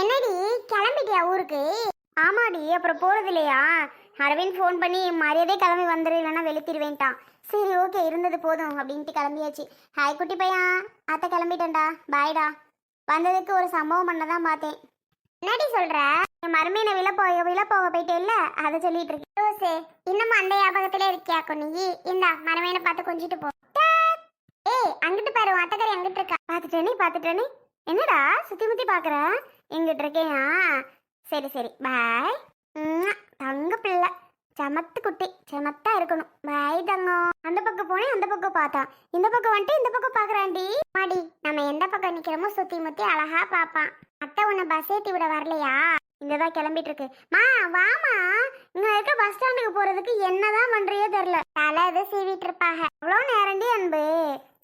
என்னடி கிளம்பிட்டியா ஊருக்கு? ஆமாடி அப்புறம் போறது இல்லையா அரவிந்த் ஃபோன் பண்ணி மரியாதை கிளம்பி வந்துரு இல்லைன்னா வெளுத்திடுவேன்ட்டான். சரி ஓகே இருந்தது போதும் அப்படின்ட்டு கிளம்பியாச்சு. ஹாய் குட்டி பையன். அத்தை கிளம்பிட்டேன்டா. பாய்டா வந்ததுக்கு ஒரு சம்பவம் பண்ண தான் பார்த்தேன். என்னடி சொல்ற? என் மருமையின விழ போக விழ போக போயிட்டே இல்லை? அதை சொல்லிட்டு இருக்கேன். ரோசே இன்னமும் அந்த ஞாபகத்திலே இருக்கியா கொன்னி இந்தா மருமையினை பார்த்து கொஞ்சிட்டு போ. ஏய் அங்கிட்டு பாரு உன் அத்தக்கறி அங்கிட்டு இருக்கா. பார்த்துட்டேனே பார்த்துட்டேனே என்னடா சுற்றி முத்தி பார்க்குறேன் இங்கிட்டு இருக்கேயா சரி சரி. பாய். தங்க பிள்ளை. சமத்து குட்டி. சமத்தா இருக்கணும். பாய் தங்கம் அந்த பக்கம் போனேன் அந்த பக்கம் பார்த்தான் இந்த பக்கம் வந்துட்டு இந்த பக்கம் பாக்குறாண்டி மாடி நம்ம எந்த பக்கம் நிக்கிறோமோ சுத்தி முத்தி அழகா பாப்பான் அத்தை உன்னை பஸ் ஏத்தி விட வரலையா? இங்கதான் கிளம்பிட்டு இருக்கு மா வாமா. இங்க இருக்க பஸ் ஸ்டாண்டுக்கு போறதுக்கு என்னதான் பண்றியோ தெரியல தலை இது சீவிட்டு இருப்பாங்க அவ்வளோ நேரண்டி அன்பு?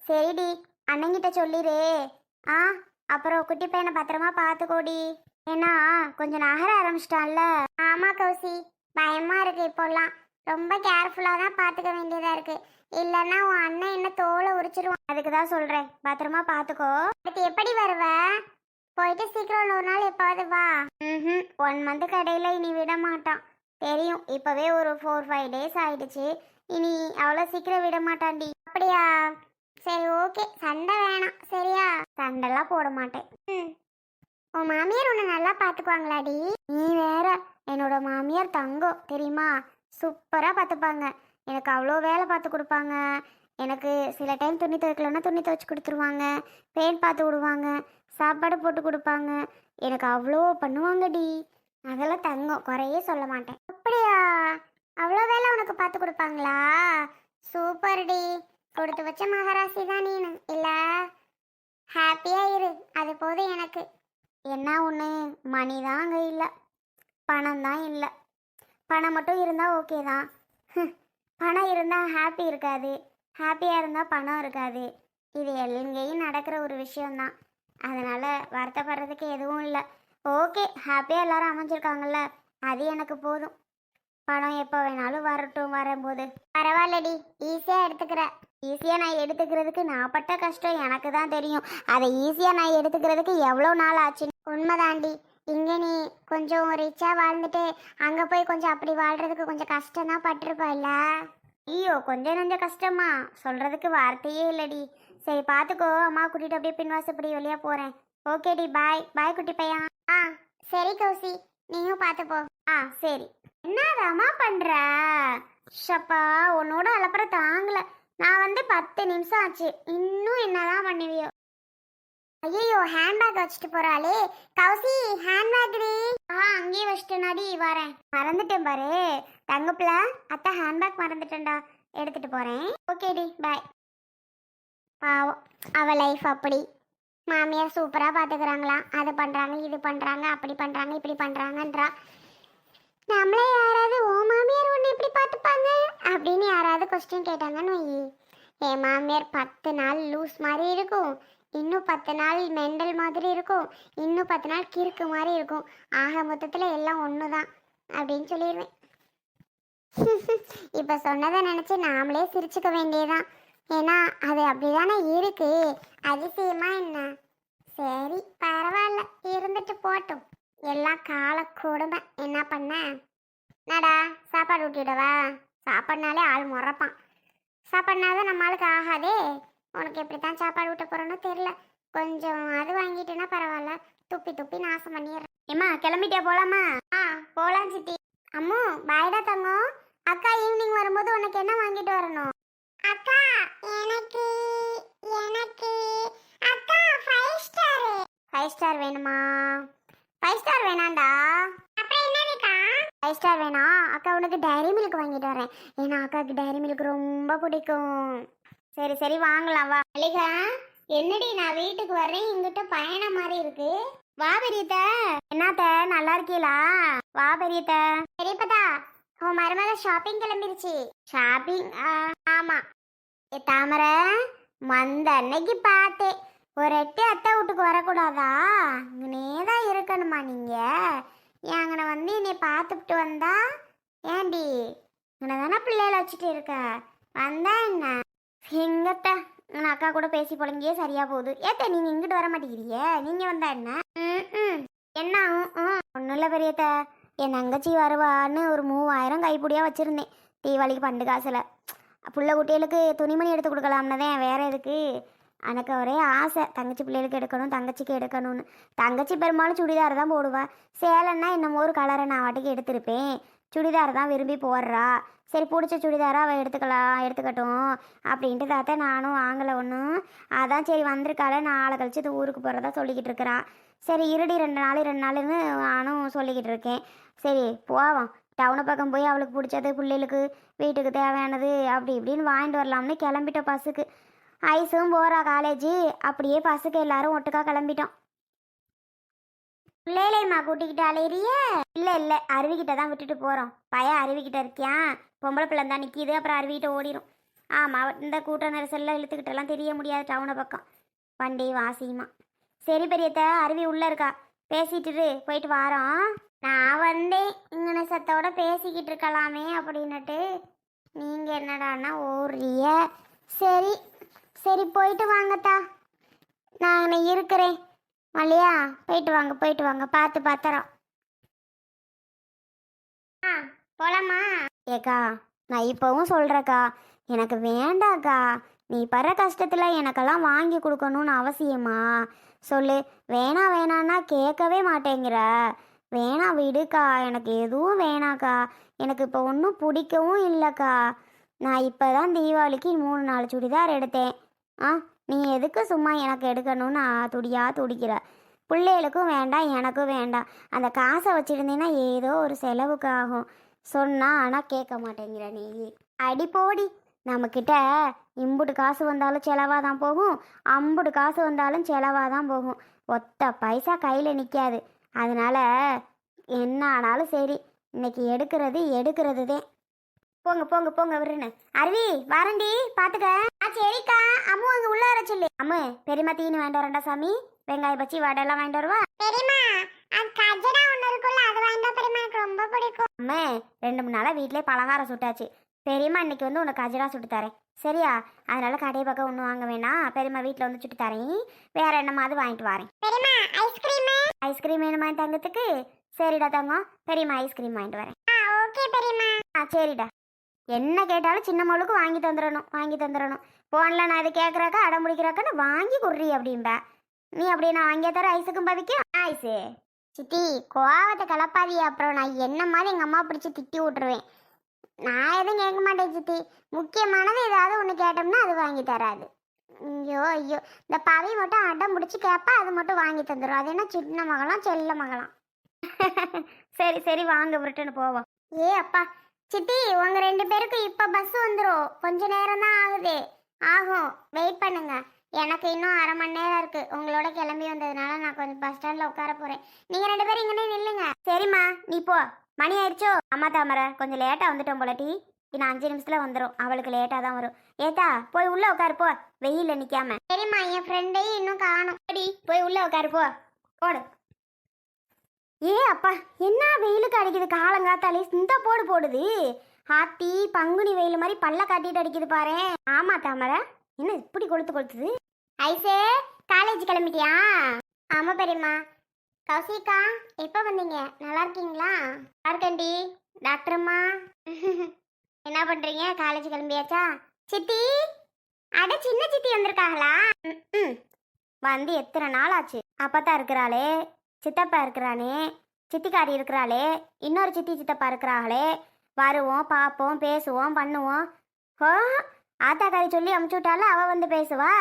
சரிடி. அண்ணங்கிட்ட சொல்லிடு ஆ அப்புறம் குட்டி பையனை பத்திரமா பார்த்துக்கோடி. ஏன்னா கொஞ்சம் நகர ஆரம்பிச்சிட்டான்ல. ஆமா கௌசி. பயமா இருக்கு இப்போல்லாம் ரொம்ப கேர்ஃபுல்லா தான் பார்த்துக்க வேண்டியதா இருக்கு. இல்லைன்னா உன் அண்ணன் என்ன தோலை உரிச்சிருவான். அதுக்கு தான் சொல்றேன். பத்திரமா பார்த்துக்கோ. அடுத்து எப்படி வருவ? போயிட்டு சீக்கிரம் ஒரு நாள் எப்பாவது வா. ம் ஒன் மந்த் கடையில் இனி விட மாட்டான். தெரியும். இப்போவே ஒரு ஃபோர் ஃபைவ் டேஸ் ஆயிடுச்சு. இனி அவ்வளோ சீக்கிரம் விட மாட்டான்டி. அப்படியா? சரி ஓகே. சண்டை வேணாம். சரியா? சண்டைலாம் போட மாட்டேன். ம். உன் மாமியார் உன்னை நல்லா பார்த்துக்குவாங்களாடி? நீ வேற. என்னோட மாமியார் தங்கம் தெரியுமா? சூப்பராக பார்த்துப்பாங்க. எனக்கு அவ்வளோ வேலை பார்த்து கொடுப்பாங்க. எனக்கு சில டைம் துணி துவைக்கலன்னா துணி துவைச்சி கொடுத்துருவாங்க. பெயிண்ட் பார்த்து விடுவாங்க. சாப்பாடு போட்டு கொடுப்பாங்க. எனக்கு அவ்வளோ பண்ணுவாங்கடி. அதெல்லாம் தங்கம். குறையே சொல்ல மாட்டேன். அப்படியா? அவ்வளோ வேலை உனக்கு பார்த்து கொடுப்பாங்களா? சூப்பர்டி. கொடுத்து வச்ச மகாராசி தான் நீனு. இல்லை? ஹாப்பியாக இரு. அது போதும் எனக்கு. என்ன ஒன்று மணி தான் அங்கே இல்லை. பணம் தான் இல்லை. பணம் மட்டும் இருந்தால் ஓகே தான். பணம் இருந்தால் ஹாப்பி இருக்காது. ஹாப்பியாக இருந்தால் பணம் இருக்காது. இது எங்கேயும் நடக்கிற ஒரு விஷயம்தான் அதனால் வருத்தப்படுறதுக்கு எதுவும் இல்லை. ஓகே ஹாப்பியாக எல்லோரும் அமைஞ்சிருக்காங்கல்ல. அது எனக்கு போதும். பணம் எப்போ வேணாலும் வரட்டும் வரும்போது. பரவாயில்லடி ஈஸியாக எடுத்துக்கிற. ஈஸியாக நான் எடுத்துக்கிறதுக்கு நான் பட்ட கஷ்டம் எனக்கு தான் தெரியும். அதை ஈஸியாக நான் எடுத்துக்கிறதுக்கு எவ்வளோ நாள் ஆச்சு? உண்மைதாண்டி. இங்கே நீ கொஞ்சம் ரிச்சாக வாழ்ந்துட்டு அங்கே போய் கொஞ்சம் அப்படி வாழ்கிறதுக்கு கொஞ்சம் கஷ்டம் தான் பட்டிருப்பல்ல? ஐயோ கொஞ்சம் கொஞ்சம் கஷ்டமா? சொல்கிறதுக்கு வார்த்தையே இல்லைடி. சரி பார்த்துக்கோ அம்மா கூட்டிகிட்டு அப்படியே பின்வாசப்படி வழியாக போகிறேன் ஓகேடி பாய் பாய் குட்டி பையன். ஆ சரி கௌசி. நீயும் பார்த்துப்போ ஆ சரி. என்ன ரமா பண்ற? ஷப்பா உன்னோட அலப்பற தாங்கல. நான் வந்து பத்து நிமிஷம் ஆச்சு. இன்னும் என்னதான் பண்ணுவியோ? ஐயோ ஹேண்ட்பேக் வச்சுட்டு போறாளே. கௌசி ஹேண்ட்பேக் டி. ஆ அங்கேயே வச்சுட்டேனாடி வரேன். மறந்துட்டேன் பாரு. தங்கப்புல அத்தை ஹேண்ட்பேக் மறந்துட்டேன்டா. எடுத்துட்டு போறேன். ஓகே டி பாய் பாவம் அவ லைஃப் அப்படி. மாமியார் சூப்பராக பார்த்துக்கிறாங்களாம் அது பண்ணுறாங்க இது பண்ணுறாங்க அப்படி பண்ணுறாங்க இப்படி பண்ணுறாங்கன்றா நம்மளே யாராவது ஓ மாமியார் ஒன்று இப்படி பார்த்துப்பாங்க? அப்படின்னு யாராவது கொஸ்டின் கேட்டாங்கன்னு வை என் மாமியார் பத்து நாள் லூஸ் மாதிரி இருக்கும். இன்னும் பத்து நாள் மெண்டல் மாதிரி இருக்கும். இன்னும் பத்து நாள் கிறுக்கு மாதிரி இருக்கும். ஆக மொத்தத்தில் எல்லாம் ஒன்று தான் அப்படின்னு சொல்லிடுவேன். இப்போ சொன்னதை நினச்சி நாமளே சிரிச்சுக்க வேண்டியதுதான். ஏன்னா அது அப்படிதானே இருக்கு. அதிசயமா என்ன? சரி பரவாயில்ல. இருந்துட்டு போட்டோம். எல்லாம் கால கொடுமை. என்ன பண்ண? என்னடா சாப்பாடு ஊட்டிடவா சாப்பாடுனாலே ஆள் முறப்பான். சாப்பாடுனாதான் நம்ம ஆளுக்கு ஆகாதே. உனக்கு எப்படி தான் சாப்பாடு ஊட்ட போறோன்னு தெரியல. கொஞ்சம் அது வாங்கிட்டேன்னா பரவாயில்ல. துப்பி துப்பி நாசம் பண்ணிடுறேன். ஏம்மா கிளம்பிட்டே போலாமா? ஆ போலாம் சித்தி. அம்மு பாய்டா தங்கம். அக்கா ஈவினிங் வரும்போது உனக்கு என்ன வாங்கிட்டு வரணும்? அக்கா எனக்கு எனக்கு அக்கா ஃபைவ் ஸ்டார் ஃபைவ் ஸ்டார் வேணுமா? ஃபைவ் ஸ்டார் வேணாண்டா அப்புறம் என்னதுக்கா? ஃபைவ் ஸ்டார் வேணாம் அக்கா உனக்கு டைரி மில்க் வாங்கிட்டு வரேன். ஏன்னா அக்காவுக்கு டைரி மில்க் ரொம்ப பிடிக்கும். சரி சரி வாங்கலாம் வா. மல்லிகா என்னடி நான் வீட்டுக்கு வர்றேன். இங்கிட்ட பயணம் மாதிரி இருக்கு. வா பெரியத்த. என்னத்த நல்லா இருக்கீங்களா வா பெரியத்த. பெரியப்பதா உன் மருமக ஷாப்பிங் கிளம்பிருச்சு. ஷாப்பிங் ஆமா. தாமரை மந்த அன்னைக்கு பார்த்தேன். ஒரு எட்டு அத்தை வீட்டுக்கு வரக்கூடாதா? இங்கனே தான் இருக்கணுமா நீங்கள் ஏன் வந்து என்னை பார்த்துட்டு வந்தா? ஏண்டி? இங்கே தானே பிள்ளையில வச்சுட்டு இருக்க? வந்தா என்ன? எங்கத்த நான் அக்கா கூட பேசி பொழங்கியே சரியாக போகுது. ஏத்த நீங்கள் இங்கிட்டு வர மாட்டேங்கிறீங்க. நீங்கள் வந்தா என்ன? ம், ம். என்ன? ஒன்றும் இல்லை பெரியத்த. என் தங்கச்சி வருவான்னு ஒரு மூவாயிரம் கைப்பிடியாக வச்சுருந்தேன். தீபாவளிக்கு பண்டு காசில். புள்ள குட்டிகளுக்கு துணிமணி எடுத்து கொடுக்கலாம்னு தான். வேறு எதுக்கு? எனக்கு ஒரே ஆசை தங்கச்சி பிள்ளைகளுக்கு எடுக்கணும் தங்கச்சிக்கு எடுக்கணும்னு. தங்கச்சி பெரும்பாலும் சுடிதார் தான் போடுவாள் சேலைன்னா என்னமோ ஒரு கலரை நான் வாட்டிக்கு எடுத்திருப்பேன். சுடிதார் தான் விரும்பி போடுறா. சரி பிடிச்ச சுடிதாராக அவள் எடுத்துக்கலாம் எடுத்துக்கட்டும் அப்படின்ட்டு தாத்தா நானும் வாங்கலை ஒன்றும் அதான் சரி வந்திருக்காள நாளை கழிச்சு இது ஊருக்கு போகிறதா சொல்லிக்கிட்டு இருக்கிறான் சரி இருடி ரெண்டு நாள் ரெண்டு நாளுன்னு நானும் சொல்லிக்கிட்டு இருக்கேன். சரி போவோம். டவுனை பக்கம் போய் அவளுக்கு பிடிச்சது பிள்ளைகளுக்கு வீட்டுக்கு தேவையானது அப்படி இப்படின்னு வாங்கிட்டு வரலாம்னு கிளம்பிட்டோம் பஸ்ஸுக்கு. ஐஸும் போகிறா காலேஜ் அப்படியே பஸ்ஸுக்கு எல்லாரும் ஒட்டுக்கா கிளம்பிட்டோம். பிள்ளையிலையுமா கூட்டிக்கிட்டு அலையிறிய? இல்லை இல்லை. அருவிக்கிட்ட தான் விட்டுட்டு போகிறோம் பையன் அருவிக்கிட்ட இருக்கியா? பொம்பளை பிள்ளை தான் நிற்கிது அப்புறம் அருவிக்கிட்ட ஓடிடும் ஆமாம் இந்த கூட்ட நெரிசலில் இழுத்துக்கிட்டலாம் தெரிய முடியாது டவுனை பக்கம். வண்டி வாசியுமா. சரி பெரியத்த அருவி உள்ளே இருக்கா? பேசிட்டு போயிட்டு வாரோம். நான் வந்தேன் இங்கன சத்தோட பேசிக்கிட்டு இருக்கலாமே அப்படின்னுட்டு. நீங்கள் என்னடான்னா ஓடுறிய? சரி சரி போயிட்டு வாங்கத்தா. நான் இருக்கிறேன். மல்லியா போயிட்டு வாங்க போயிட்டு வாங்க. பார்த்து பார்த்துறோம் ஆ போலாமா? ஏக்கா நான் இப்போவும் சொல்கிறேக்கா எனக்கு வேண்டாக்கா. நீ படுற கஷ்டத்தில் எனக்கெல்லாம் வாங்கி கொடுக்கணும்னு அவசியமா? சொல்லு. வேணா வேணான்னா கேட்கவே மாட்டேங்கிற. வேணா விடுக்கா. எனக்கு எதுவும் வேணாக்கா. எனக்கு இப்போ ஒன்றும் பிடிக்கவும் இல்லைக்கா. நான் இப்போ தான் தீபாவளிக்கு மூணு நாலு சுடிதார் எடுத்தேன். ஆ நீ எதுக்கு சும்மா எனக்கு எடுக்கணும்னு துடியாக துடியா துடிக்கிற? பிள்ளைகளுக்கும் வேண்டாம் எனக்கும் வேண்டாம். அந்த காசை வச்சுருந்தீங்கன்னா ஏதோ ஒரு செலவுக்கு ஆகும். சொன்னா ஆனால் கேட்க மாட்டேங்கிற நீ. அடி போடி. நம்மக்கிட்ட இம்புட்டு காசு வந்தாலும் செலவாக தான் போகும். அம்புட்டு காசு வந்தாலும் செலவாக தான் போகும். ஒத்த பைசா கையில் நிற்காது அதனால் என்ன ஆனாலும் சரி இன்னைக்கு எடுக்கிறது எடுக்கிறது தான் போங்க போங்க போங்க விருன்னு அருவி வரண்டி பார்த்துக்க ஆ சரிக்கா. அம்மு அங்க உள்ள வர சொல்லு. அம்மு பெரியமா தீனி வாங்கிட்டு வரண்டா சாமி. வெங்காய பச்சி வடை எல்லாம் வாங்கிட்டு வருவா. பெரியமா அது கஜடா ஒண்ணு இருக்குல்ல அது வாங்கிட்டா பெரியமா எனக்கு ரொம்ப பிடிக்கும். அம்மே ரெண்டு மூணு நாளா வீட்லயே பலகாரம் சுட்டாச்சு. பெரியம்மா இன்னைக்கு வந்து உனக்கு கஜடா சுட்டு தரேன். சரியா? அதனால கடை பக்கம் ஒன்றும் வாங்க வேணாம். பெரியம்மா வீட்டில் வந்து சுட்டு தரேன். வேற என்னமாவது வாங்கிட்டு வரேன். பெரியம்மா ஐஸ்கிரீம் ஐஸ்கிரீம் வேணுமா தங்கத்துக்கு? சரிடா தங்கம். பெரியம்மா ஐஸ்கிரீம் வாங்கிட்டு வரேன். ஓகே பெரியம்மா. ஆ சரிடா. என்ன கேட்டாலும் சின்ன மகளுக்கு வாங்கி தந்துடணும் வாங்கி தந்துடணும். ஃபோனில் நான் இதை கேட்குறாக்கா அடம் முடிக்கிறாக்கன்னு வாங்கி குர்றி அப்படின்பா நீ அப்படி நான் வாங்கிய தர ஐஸுக்கும் பவிக்கு. ஐஸு சித்தி கோவத்தை கலப்பாதி அப்புறம். நான் என்ன மாதிரி எங்கள் அம்மா பிடிச்சி திட்டி விட்டுருவேன்? நான் எதுவும் கேட்க மாட்டேன் சித்தி. முக்கியமானது ஏதாவது ஒன்று கேட்டோம்னா அது வாங்கி தராது. ஐயோ ஐயோ. இந்த பவி மட்டும் அடம் பிடிச்சி கேட்பா அது மட்டும் வாங்கி தந்துடும் அது என்ன சின்ன மகளாம் செல்ல மகளாம்? சரி சரி வாங்க விட்டுன்னு போவோம். ஏ அப்பா சித்தி உங்க ரெண்டு பேருக்கும் இப்ப பஸ் வந்துரும். கொஞ்ச நேரம் தான் ஆகுது. ஆகும். வெயிட் பண்ணுங்க. எனக்கு இன்னும் அரை மணி நேரம் இருக்கு. உங்களோட கிளம்பி வந்ததுனால நான் கொஞ்சம் பஸ் ஸ்டாண்ட்ல உட்கார போறேன். நீங்க ரெண்டு பேரும் இங்கே நில்லுங்க. சரிம்மா நீ போ. மணி ஆயிடுச்சோ? அம்மா தாமரை கொஞ்சம் லேட்டா வந்துட்டோம் போல டீ. இன்னும் அஞ்சு நிமிஷத்துல வந்துடும் அவளுக்கு லேட்டா தான் வரும். ஏதா போய் உள்ள உட்காரு போ. வெயில நிக்காம. சரிம்மா என் ஃப்ரெண்டையும் இன்னும் காணும். போய் உள்ள உட்காரு போ. போடு. ஏ அப்பா என்ன வெயிலுக்கு அடிக்குது? காலங்காத்தாலே இந்த போடு போடுது. ஆத்தி பங்குனி வெயில் மாதிரி பல்ல காட்டிட்டு அடிக்குது பாரு. ஆமா தாமரை. என்ன இப்படி கொளுத்து கொளுத்துது? ஐசே காலேஜ் கிளம்பிட்டியா? ஆமா பெரியம்மா. கௌசிகா எப்போ வந்தீங்க? நல்லா இருக்கீங்களா? நல்லா டாக்டர்ம்மா. என்ன பண்றீங்க? காலேஜ் கிளம்பியாச்சா? சித்தி அட சின்ன சித்தி வந்திருக்காங்களா? ம், ம். வந்து எத்தனை நாள் ஆச்சு? அப்பதான் இருக்கிறாளே. சித்தப்பா இருக்கிறானே சித்திக்காரி இருக்கிறாளே இன்னொரு சித்தி சித்தப்பா இருக்கிறாங்களே வருவோம் பார்ப்போம் பேசுவோம் பண்ணுவோம். ஹோ ஆத்தாக்காரி சொல்லி அமுச்சு அவள் வந்து பேசுவா?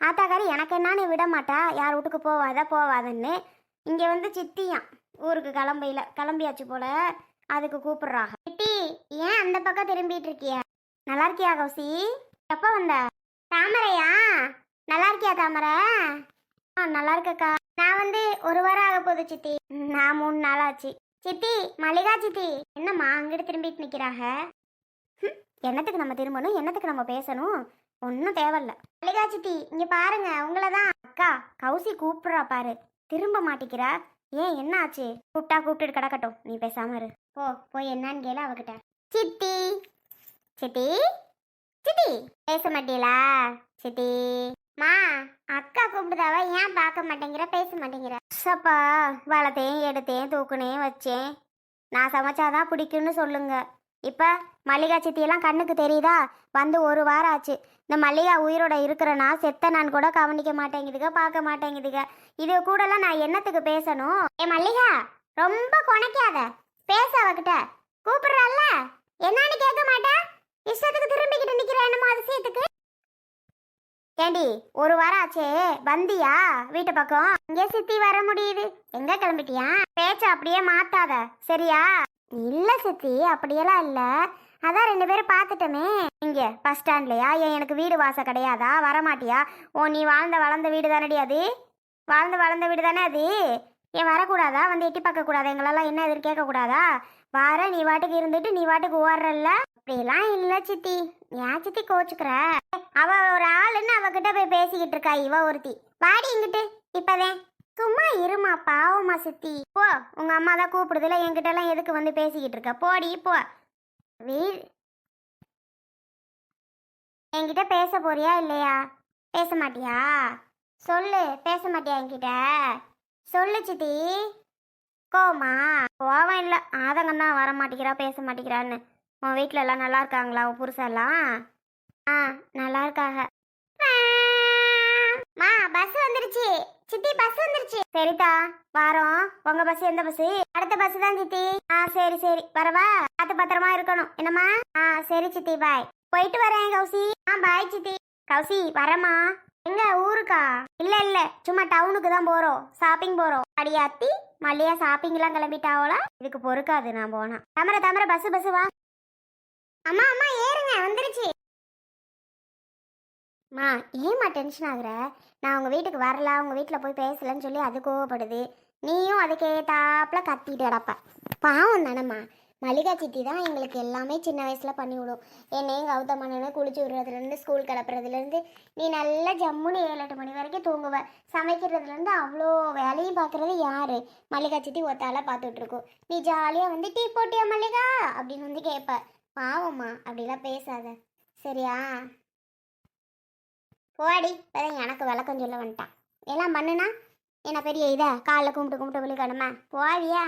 ஆத்தாக்காரி எனக்கு என்னான்னு விட மாட்டா? யார் வீட்டுக்கு போவாத? போவாதன்னு. இங்கே வந்து சித்தியான் ஊருக்கு கிளம்பையில கிளம்பியாச்சு போல அதுக்கு கூப்பிடுறாங்க. சித்தி ஏன் அந்த பக்கம் திரும்பிட்டு இருக்கிய? நல்லா இருக்கியா கௌசி? எப்போ வந்த? தாமரையா? நல்லா இருக்கியா தாமரை? ஆ நல்லா இருக்கக்கா. நான் வந்து ஒரு வாரம் ஆக போகுது சித்தி. நான் மூணு நாள் ஆச்சு சித்தி மல்லிகா சித்தி. என்னம்மா அங்கிட்டு திரும்பிட்டு நிற்கிறாங்க என்னத்துக்கு நம்ம திரும்பணும்? என்னத்துக்கு நம்ம பேசணும்? ஒன்றும் தேவையில்ல. மல்லிகா சித்தி இங்கே பாருங்க உங்களை தான் அக்கா கௌசி கூப்பிட்றா பாரு. திரும்ப மாட்டிக்கிறா? ஏன் என்ன ஆச்சு கூப்பிட்டா கூப்பிட்டு கிடக்கட்டும். நீ பேசாம இரு. போ போய் என்னன்னு கேளு அவகிட்ட. சித்தி! சித்தி! சித்தி! பேச மாட்டீங்களா? சித்தி! மா அக்கா கூப்பிடுதாவ ஏன் பார்க்க மாட்டேங்கிற பேச மாட்டேங்கிற? சப்பா வளத்தையும் எடுத்தேன் தூக்குனேன் வச்சேன். நான் சமைச்சாதான் பிடிக்கும்னு சொல்லுங்க. இப்போ மல்லிகா சித்தியெல்லாம் கண்ணுக்கு தெரியுதா? வந்து ஒரு வாரம் ஆச்சு. இந்த மல்லிகா உயிரோட இருக்கிறனா? செத்த நான் கூட கவனிக்க மாட்டேங்குதுங்க பார்க்க மாட்டேங்குதுங்க இது கூடலாம் நான் என்னத்துக்கு பேசணும்? ஏ மல்லிகா ரொம்ப குணைக்காத. பேச அவகிட்ட. கூப்பிடுறல்ல. என்னன்னு கேட்க மாட்டா? இஷ்டத்துக்கு திரும்பிக்கிட்டு நிக்கிற என்னமோ அதிசயத்துக்கு? ஏண்டி ஒரு வாரம் ஆச்சே? வந்தியா? வீட்டு பக்கம்? இங்கே சித்தி வர முடியுது? எங்க கிளம்பிட்டியா? பேச்ச அப்படியே மாத்தாத. சரியா? இல்ல சித்தி அப்படியெல்லாம் இல்ல. அதான் ரெண்டு பேரும் பார்த்துட்டோமே. இங்க பஸ் ஸ்டாண்ட்லயா? ஏன் எனக்கு வீடு வாசல் கிடையாதா? வரமாட்டியா? ஓ நீ வாழ்ந்த வளர்ந்த வீடு தானடி அது? வாழ்ந்த வளர்ந்த வீடு தானே அது? ஏன் வரக்கூடாதா? வந்து எட்டி பார்க்க எங்களெல்லாம் என்ன எதிர்த்து கேட்கக்கூடாதா? வார நீ வாட்டுக்கு இருந்துட்டு நீ வாட்டுக்கு ஓடுறல்ல? அப்படியெல்லாம் இல்ல சித்தி. ஏன் சித்தி கோச்சுக்கிற? அவ ஒரு ஆளுன்னு அவகிட்ட போய் பேசிக்கிட்டு இருக்கா இவ ஒருத்தி. வாடி இங்கிட்டு இப்பவே. சும்மா இருமா பாவமா சித்தி. போ உங்க அம்மா தான் கூப்பிடுதுல என்கிட்ட எல்லாம் எதுக்கு வந்து பேசிக்கிட்டு இருக்க? போடி போ. வீ என்கிட்ட பேச போறியா இல்லையா? பேச மாட்டியா? சொல்லு பேச மாட்டியா என்கிட்ட? சொல்லு சித்தி. கோமா கோவம் இல்லை ஆதங்கம் தான் வர மாட்டேங்கிறா பேச மாட்டேங்கிறான்னு. உன் வீட்டில எல்லாம் நல்லா இருக்காங்களா உன் புருஷெல்லாம் ஆ நல்லா இருக்காக மா பஸ் வந்துருச்சு. சித்தி பஸ் வந்துருச்சு. சரிதா வாரோம். உங்க பஸ் எந்த பஸ் அடுத்த பஸ் தான் சித்தி. ஆ சரி சரி. வரவா பார்த்து பத்திரமா இருக்கணும். என்னம்மா? ஆ சரி சித்தி பாய் போயிட்டு வரேன் கௌசி. ஆ பாய் சித்தி. கௌசி வரேம்மா. எங்க ஊருக்கா? இல்ல இல்ல. சும்மா டவுனுக்கு தான் போறோம். ஷாப்பிங் போறோம். அடியாத்தி மல்லியா ஷாப்பிங் எல்லாம் இதுக்கு பொறுக்காது நான் போனா. தமர தமர பஸ் பஸ் வா. அம்மா அம்மா ஏறுங்க வந்துருச்சு. மா ஏம்மா டென்ஷன் ஆகுற? நான் உங்கள் வீட்டுக்கு வரல உங்கள் வீட்டில் போய் பேசலன்னு சொல்லி அது கோவப்படுது. நீயும் அதுக்கு ஏத்தாப்புல கத்திட்டு கிடப்ப. பாவம் தானம்மா. மல்லிகா சித்தி தான் எங்களுக்கு எல்லாமே சின்ன வயசில் பண்ணிவிடும் என்னையும் கௌதம் கௌதமனனை குளிச்சு விடுறதுலேருந்து ஸ்கூல் கிளப்புறதுலேருந்து நீ நல்லா ஜம்முன்னு ஏழு எட்டு மணி வரைக்கும் தூங்குவ. சமைக்கிறதுலேருந்து அவ்வளோ வேலையும் பார்க்குறது யாரு? மல்லிகா சித்தி ஒத்தால பார்த்துட்ருக்கோம் நீ ஜாலியாக வந்து டீ போட்டியா மல்லிகா? அப்படின்னு வந்து கேட்ப பாவம்மா அப்படிலாம் பேசாத. சரியா? போடி. இப்போதான் எனக்கு விளக்கம் சொல்ல வந்துட்டான் எல்லாம் பண்ணுனா? என்ன பெரிய இதா? காலைல கும்பிட்டு கும்பிட்டு விழுக்கணுமா போவியா?